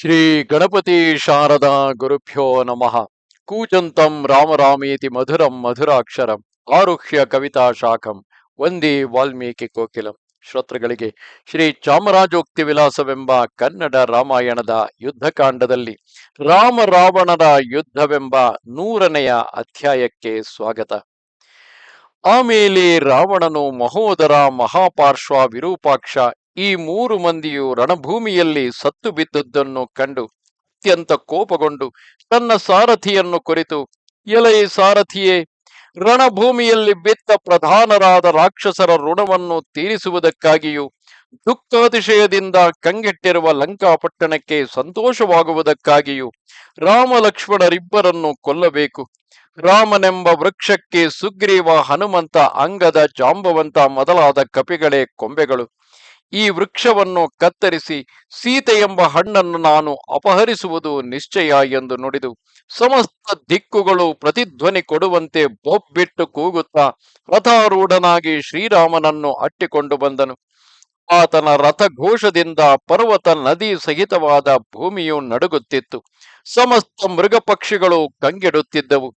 ಶ್ರೀ ಗಣಪತಿ ಶಾರದಾ ಗುರುಭ್ಯೋ ನಮಃ. ಕೂಜಂತಂ ರಾಮರಾಮೇತಿ ಮಧುರಂ ಮಧುರಾಕ್ಷರಂ ಆರುಹ್ಯ ಕವಿತಾ ಶಾಖಂ ವಂದೇ ವಾಲ್ಮೀಕಿ ಕೋಕಿಲಂ. ಶ್ರೋತೃಗಳಿಗೆ ಶ್ರೀ ಚಾಮರಾಜೋಕ್ತಿ ವಿಲಾಸವೆಂಬ ಕನ್ನಡ ರಾಮಾಯಣದ ಯುದ್ಧಕಾಂಡದಲ್ಲಿ ರಾಮ ರಾವಣರ ಯುದ್ಧವೆಂಬ ನೂರನೆಯ ಅಧ್ಯಾಯಕ್ಕೆ ಸ್ವಾಗತ. ಆಮೇಲೆ ರಾವಣನು ಮಹೋದರ ಮಹಾಪಾರ್ಶ್ವ ವಿರೂಪಾಕ್ಷ ಈ ಮೂರು ಮಂದಿಯು ರಣಭೂಮಿಯಲ್ಲಿ ಸತ್ತು ಬಿದ್ದದ್ದನ್ನು ಕಂಡು ಅತ್ಯಂತ ಕೋಪಗೊಂಡು ತನ್ನ ಸಾರಥಿಯನ್ನು ಕುರಿತು, ಎಲೈ ಸಾರಥಿಯೇ, ರಣಭೂಮಿಯಲ್ಲಿ ಬಿದ್ದ ಪ್ರಧಾನರಾದ ರಾಕ್ಷಸರ ಋಣವನ್ನು ತೀರಿಸುವುದಕ್ಕಾಗಿಯೂ ದುಃಖಾತಿಶಯದಿಂದ ಕಂಗೆಟ್ಟಿರುವ ಲಂಕಾಪಟ್ಟಣಕ್ಕೆ ಸಂತೋಷವಾಗುವುದಕ್ಕಾಗಿಯೂ ರಾಮ ಲಕ್ಷ್ಮಣರಿಬ್ಬರನ್ನು ಕೊಲ್ಲಬೇಕು. ರಾಮನೆಂಬ ವೃಕ್ಷಕ್ಕೆ ಸುಗ್ರೀವ ಹನುಮಂತ ಅಂಗದ ಜಾಂಬವಂತ ಮೊದಲಾದ ಕಪಿಗಳೇ ಕೊಂಬೆಗಳು. ಈ ವೃಕ್ಷವನ್ನು ಕತ್ತರಿಸಿ ಸೀತೆ ಎಂಬ ಹಣ್ಣನ್ನು ನಾನು ಅಪಹರಿಸುವುದು ನಿಶ್ಚಯ ಎಂದು ನುಡಿದು ಸಮಸ್ತ ದಿಕ್ಕುಗಳು ಪ್ರತಿಧ್ವನಿ ಕೊಡುವಂತೆ ಬೊಬ್ಬಿಟ್ಟು ಕೂಗುತ್ತಾ ರಥಾರೂಢನಾಗಿ ಶ್ರೀರಾಮನನ್ನು ಅಟ್ಟಿಕೊಂಡು ಬಂದನು. ಆತನ ರಥಘೋಷದಿಂದ ಪರ್ವತ ನದಿ ಸಹಿತವಾದ ಭೂಮಿಯು ನಡುಗುತ್ತಿತ್ತು. ಸಮಸ್ತ ಮೃಗ ಪಕ್ಷಿಗಳು ಕಂಗೆಡುತ್ತಿದ್ದವು.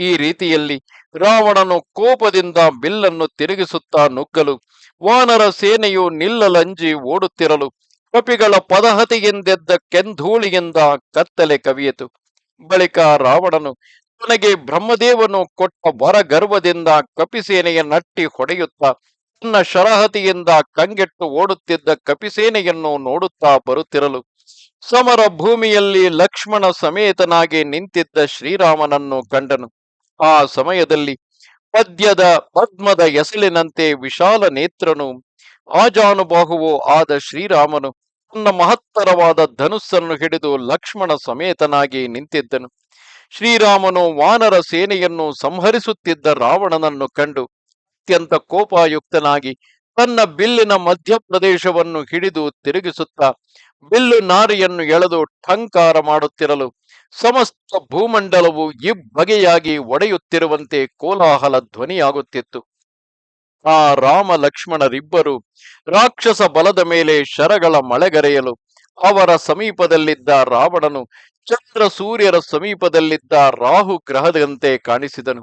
ಈ ರೀತಿಯಲ್ಲಿ ರಾವಣನು ಕೋಪದಿಂದ ಬಿಲ್ಲನ್ನು ತಿರುಗಿಸುತ್ತಾ ನುಗ್ಗಲು, ವಾನರ ಸೇನೆಯು ನಿಲ್ಲಲಂಜಿ ಓಡುತ್ತಿರಲು, ಕಪಿಗಳ ಪದಹತಿಗೆಂದೆದ್ದ ಕೆಂಧೂಳಿಯಿಂದ ಕತ್ತಲೆ ಕವಿಯಿತು. ಬಳಿಕ ರಾವಣನು ತನಗೆ ಬ್ರಹ್ಮದೇವನು ಕೊಟ್ಟ ವರ ಗರ್ವದಿಂದ ಕಪಿಸೇನೆಯ ನಟ್ಟಿ ಹೊಡೆಯುತ್ತಾ, ತನ್ನ ಶರಹತಿಯಿಂದ ಕಂಗೆಟ್ಟು ಓಡುತ್ತಿದ್ದ ಕಪಿಸೇನೆಯನ್ನು ನೋಡುತ್ತಾ ಬರುತ್ತಿರಲು, ಸಮರ ಭೂಮಿಯಲ್ಲಿ ಲಕ್ಷ್ಮಣ ಸಮೇತನಾಗಿ ನಿಂತಿದ್ದ ಶ್ರೀರಾಮನನ್ನು ಕಂಡನು. ಆ ಸಮಯದಲ್ಲಿ ಪದ್ಯದ ಪದ್ಮದ ಎಸಲಿನಂತೆ ವಿಶಾಲ ನೇತ್ರನು ಆಜಾನುಬಾಹುವೋ ಆದ ಶ್ರೀರಾಮನು ತನ್ನ ಮಹತ್ತರವಾದ ಧನುಸ್ಸನ್ನು ಹಿಡಿದು ಲಕ್ಷ್ಮಣ ಸಮೇತನಾಗಿ ನಿಂತಿದ್ದನು. ಶ್ರೀರಾಮನು ವಾನರ ಸೇನೆಯನ್ನು ಸಂಹರಿಸುತ್ತಿದ್ದ ರಾವಣನನ್ನು ಕಂಡು ಅತ್ಯಂತ ಕೋಪಾಯುಕ್ತನಾಗಿ ತನ್ನ ಬಿಲ್ಲಿನ ಮಧ್ಯಪ್ರದೇಶವನ್ನು ಹಿಡಿದು ತಿರುಗಿಸುತ್ತಾ ಬಿಲ್ಲು ನಾರಿಯನ್ನು ಎಳೆದು ಠಂಕಾರ ಮಾಡುತ್ತಿರಲು ಸಮಸ್ತ ಭೂಮಂಡಲವು ಇಬ್ಬಗೆಯಾಗಿ ಒಡೆಯುತ್ತಿರುವಂತೆ ಕೋಲಾಹಲ ಧ್ವನಿಯಾಗುತ್ತಿತ್ತು. ಆ ರಾಮ ಲಕ್ಷ್ಮಣರಿಬ್ಬರು ರಾಕ್ಷಸ ಬಲದ ಮೇಲೆ ಶರಗಳ ಮಳೆಗರೆಯಲು ಅವರ ಸಮೀಪದಲ್ಲಿದ್ದ ರಾವಣನು ಚಂದ್ರ ಸೂರ್ಯರ ಸಮೀಪದಲ್ಲಿದ್ದ ರಾಹು ಗ್ರಹದಂತೆ ಕಾಣಿಸಿದನು.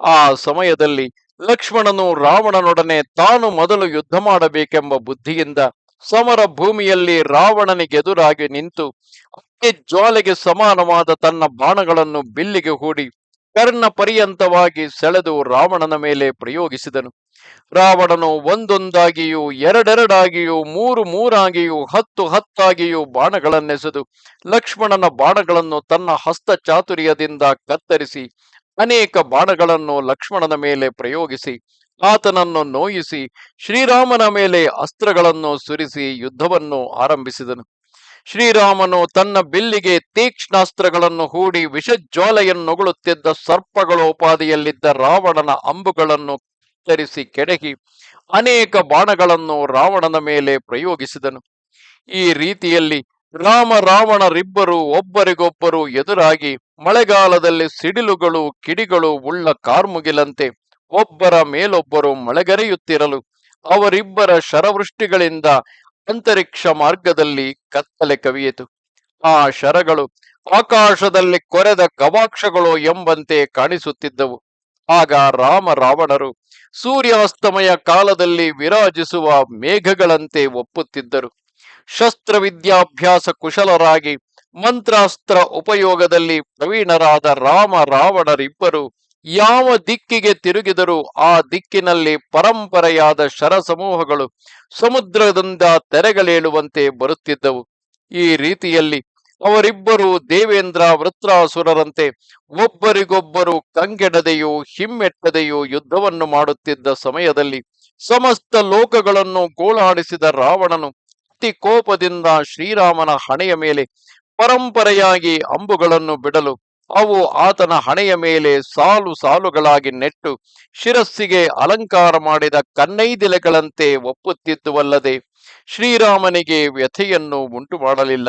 ಆ ಸಮಯದಲ್ಲಿ ಲಕ್ಷ್ಮಣನು ರಾವಣನೊಡನೆ ತಾನು ಮೊದಲು ಯುದ್ಧ ಮಾಡಬೇಕೆಂಬ ಬುದ್ಧಿಯಿಂದ ಸಮರ ಭೂಮಿಯಲ್ಲಿ ರಾವಣನಿಗೆದುರಾಗಿ ನಿಂತು ಜ್ವಾಲೆಗೆ ಸಮಾನವಾದ ತನ್ನ ಬಾಣಗಳನ್ನು ಬಿಲ್ಲಿಗೆ ಹೂಡಿ ಕರ್ಣ ಪರ್ಯಂತವಾಗಿ ಸೆಳೆದು ರಾವಣನ ಮೇಲೆ ಪ್ರಯೋಗಿಸಿದನು. ರಾವಣನು ಒಂದೊಂದಾಗಿಯೂ ಎರಡೆರಡಾಗಿಯೂ ಮೂರು ಮೂರಾಗಿಯೂ ಹತ್ತು ಹತ್ತಾಗಿಯೂ ಬಾಣಗಳನ್ನೆಸೆದು ಲಕ್ಷ್ಮಣನ ಬಾಣಗಳನ್ನು ತನ್ನ ಹಸ್ತ ಚಾತುರ್ಯದಿಂದ ಕತ್ತರಿಸಿ ಅನೇಕ ಬಾಣಗಳನ್ನು ಲಕ್ಷ್ಮಣನ ಮೇಲೆ ಪ್ರಯೋಗಿಸಿ ಆತನನ್ನು ನೋಯಿಸಿ ಶ್ರೀರಾಮನ ಮೇಲೆ ಅಸ್ತ್ರಗಳನ್ನು ಸುರಿಸಿ ಯುದ್ಧವನ್ನು ಆರಂಭಿಸಿದನು. ಶ್ರೀರಾಮನು ತನ್ನ ಬಿಲ್ಲಿಗೆ ತೀಕ್ಷ್ಣಾಸ್ತ್ರಗಳನ್ನು ಹೂಡಿ ಸರ್ಪಗಳ ಸರ್ಪಗಳೋಪಾದಿಯಲ್ಲಿದ್ದ ರಾವಣನ ಅಂಬುಗಳನ್ನು ಕತ್ತರಿಸಿ ಕೆಡಗಿ ಅನೇಕ ಬಾಣಗಳನ್ನು ರಾವಣನ ಮೇಲೆ ಪ್ರಯೋಗಿಸಿದನು. ಈ ರೀತಿಯಲ್ಲಿ ರಾಮ ರಾವಣರಿಬ್ಬರು ಒಬ್ಬರಿಗೊಬ್ಬರು ಎದುರಾಗಿ ಮಳೆಗಾಲದಲ್ಲಿ ಸಿಡಿಲುಗಳು, ಕಿಡಿಗಳು ಉಳ್ಳ ಕಾರ್ಮುಗಿಲಂತೆ ಒಬ್ಬರ ಮೇಲೊಬ್ಬರು ಮಳೆಗರೆಯುತ್ತಿರಲು ಅವರಿಬ್ಬರ ಶರವೃಷ್ಟಿಗಳಿಂದ ಅಂತರಿಕ್ಷ ಮಾರ್ಗದಲ್ಲಿ ಕತ್ತಲೆ ಕವಿಯಿತು. ಆ ಶರಗಳು ಆಕಾಶದಲ್ಲಿ ಕೊರೆದ ಗವಾಕ್ಷಗಳು ಎಂಬಂತೆ ಕಾಣಿಸುತ್ತಿದ್ದವು. ಆಗ ರಾಮ ರಾವಣರು ಸೂರ್ಯಾಸ್ತಮಯ ಕಾಲದಲ್ಲಿ ವಿರಾಜಿಸುವ ಮೇಘಗಳಂತೆ ಒಪ್ಪುತ್ತಿದ್ದರು. ಶಸ್ತ್ರವಿದ್ಯಾಭ್ಯಾಸ ಕುಶಲರಾಗಿ ಮಂತ್ರಾಸ್ತ್ರ ಉಪಯೋಗದಲ್ಲಿ ಪ್ರವೀಣರಾದ ರಾಮ ರಾವಣರಿಬ್ಬರು ಯಾವ ದಿಕ್ಕಿಗೆ ತಿರುಗಿದರೂ ಆ ದಿಕ್ಕಿನಲ್ಲಿ ಪರಂಪರೆಯಾದ ಶರ ಸಮೂಹಗಳು ಸಮುದ್ರದಿಂದ ತೆರೆಗಳೇಳುವಂತೆ ಬರುತ್ತಿದ್ದವು. ಈ ರೀತಿಯಲ್ಲಿ ಅವರಿಬ್ಬರು ದೇವೇಂದ್ರ ವೃತ್ರಾಸುರರಂತೆ ಒಬ್ಬರಿಗೊಬ್ಬರು ಕಂಗೆಡದೆಯೂ ಹಿಮ್ಮೆಟ್ಟದೆಯೂ ಯುದ್ಧವನ್ನು ಮಾಡುತ್ತಿದ್ದ ಸಮಯದಲ್ಲಿ ಸಮಸ್ತ ಲೋಕಗಳನ್ನು ಗೋಳಾಡಿಸಿದ ರಾವಣನು ಅತಿ ಕೋಪದಿಂದ ಶ್ರೀರಾಮನ ಹಣೆಯ ಮೇಲೆ ಪರಂಪರೆಯಾಗಿ ಅಂಬುಗಳನ್ನು ಬಿಡಲು ಅವು ಆತನ ಹಣೆಯ ಮೇಲೆ ಸಾಲು ಸಾಲುಗಳಾಗಿ ನೆಟ್ಟು ಶಿರಸ್ಸಿಗೆ ಅಲಂಕಾರ ಮಾಡಿದ ಕನ್ನೈದಿಲೆಗಳಂತೆ ಒಪ್ಪುತ್ತಿದ್ದುವಲ್ಲದೆ ಶ್ರೀರಾಮನಿಗೆ ವ್ಯಥೆಯನ್ನು ಉಂಟು ಮಾಡಲಿಲ್ಲ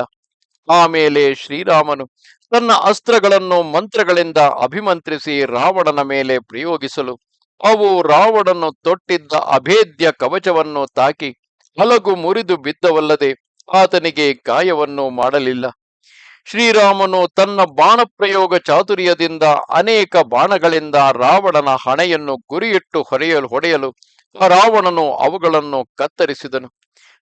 ಆಮೇಲೆ ಶ್ರೀರಾಮನು ತನ್ನ ಅಸ್ತ್ರಗಳನ್ನು ಮಂತ್ರಗಳಿಂದ ಅಭಿಮಂತ್ರಿಸಿ ರಾವಣನ ಮೇಲೆ ಪ್ರಯೋಗಿಸಲು ಅವು ರಾವಣನು ತೊಟ್ಟಿದ್ದ ಅಭೇದ್ಯ ಕವಚವನ್ನು ತಾಕಿ ಹಲಗು ಮುರಿದು ಬಿದ್ದವಲ್ಲದೆ ಆತನಿಗೆ ಗಾಯವನ್ನು ಮಾಡಲಿಲ್ಲ. ಶ್ರೀರಾಮನು ತನ್ನ ಬಾಣಪ್ರಯೋಗ ಚಾತುರ್ಯದಿಂದ ಅನೇಕ ಬಾಣಗಳಿಂದ ರಾವಣನ ಹಣೆಯನ್ನು ಗುರಿಯಿಟ್ಟು ಹೊರೆಯಲು ಹೊಡೆಯಲು ರಾವಣನು ಅವುಗಳನ್ನು ಕತ್ತರಿಸಿದನು.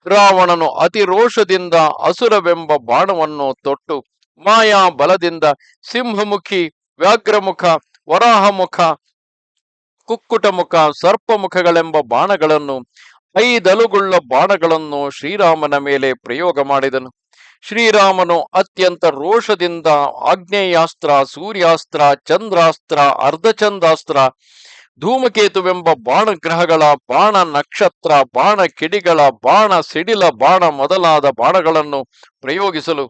ರಾವಣನು ಅತಿ ರೋಷದಿಂದ ಅಸುರವೆಂಬ ಬಾಣವನ್ನು ತೊಟ್ಟು ಮಾಯಾ ಬಲದಿಂದ ಸಿಂಹಮುಖಿ, ವ್ಯಾಘ್ರಮುಖ, ವರಾಹಮುಖ, ಕುಕ್ಕುಟಮುಖ, ಸರ್ಪಮುಖಗಳೆಂಬ ಬಾಣಗಳನ್ನು ಐದಲುಗುಳ್ಳ ಬಾಣಗಳನ್ನು ಶ್ರೀರಾಮನ ಮೇಲೆ ಪ್ರಯೋಗ ಮಾಡಿದನು. ಶ್ರೀರಾಮನು ಅತ್ಯಂತ ರೋಷದಿಂದ ಆಗ್ನೇಯಾಸ್ತ್ರ ಸೂರ್ಯಾಸ್ತ್ರ, ಚಂದ್ರಾಸ್ತ್ರ, ಅರ್ಧಚಂದ್ರಾಸ್ತ್ರ, ಧೂಮಕೇತುವೆಂಬ ಬಾಣಗ್ರಹಗಳ, ಬಾಣ ನಕ್ಷತ್ರ, ಬಾಣ ಕಿಡಿಗಳ, ಬಾಣ ಸಿಡಿಲ, ಬಾಣ ಮೊದಲಾದ ಬಾಣಗಳನ್ನು ಪ್ರಯೋಗಿಸಲು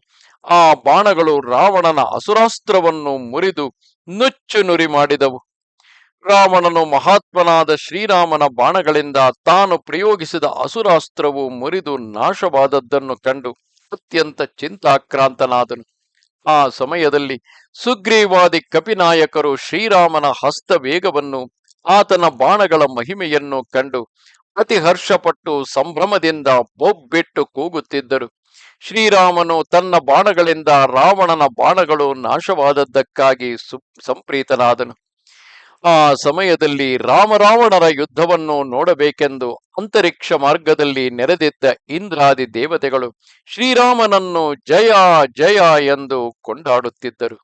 ಆ ಬಾಣಗಳು ರಾವಣನ ಅಸುರಾಸ್ತ್ರವನ್ನು ಮುರಿದು ನುಚ್ಚು ನುರಿ ಮಾಡಿದವು. ರಾವಣನು ಮಹಾತ್ಮನಾದ ಶ್ರೀರಾಮನ ಬಾಣಗಳಿಂದ ತಾನು ಪ್ರಯೋಗಿಸಿದ ಅಸುರಾಸ್ತ್ರವು ಮುರಿದು ನಾಶವಾದದ್ದನ್ನು ಕಂಡು ಅತ್ಯಂತ ಚಿಂತಾಕ್ರಾಂತನಾದನು. ಆ ಸಮಯದಲ್ಲಿ ಸುಗ್ರೀವಾದಿ ಕಪಿನಾಯಕರು ಶ್ರೀರಾಮನ ಹಸ್ತ ವೇಗವನ್ನು ಆತನ ಬಾಣಗಳ ಮಹಿಮೆಯನ್ನು ಕಂಡು ಅತಿ ಹರ್ಷಪಟ್ಟು ಸಂಭ್ರಮದಿಂದ ಬೊಬ್ಬಿಟ್ಟು ಕೂಗುತ್ತಿದ್ದರು. ಶ್ರೀರಾಮನು ತನ್ನ ಬಾಣಗಳಿಂದ ರಾವಣನ ಬಾಣಗಳು ನಾಶವಾದದ್ದಕ್ಕಾಗಿ ಸು, ಸಂಪ್ರೀತನಾದನು. ಆ ಸಮಯದಲ್ಲಿ ರಾಮರಾವಣರ ಯುದ್ಧವನ್ನು ನೋಡಬೇಕೆಂದು ಅಂತರಿಕ್ಷ ಮಾರ್ಗದಲ್ಲಿ ನೆರೆದಿದ್ದ ಇಂದ್ರಾದಿ ದೇವತೆಗಳು ಶ್ರೀರಾಮನನ್ನು ಜಯ ಜಯ ಎಂದು ಕೊಂಡಾಡುತ್ತಿದ್ದರು.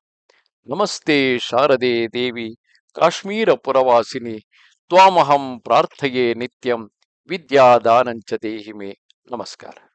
ನಮಸ್ತೆ ಶಾರದೆ ದೇವಿ, ಕಾಶ್ಮೀರ ಪುರವಾಸಿನಿ, ತ್ವಾಮಹಂ ಪ್ರಾರ್ಥೆಯೇ ನಿತ್ಯಂ, ವಿದ್ಯಾದಾನಂಚ ದೇಹಿಮೆ. ನಮಸ್ಕಾರ.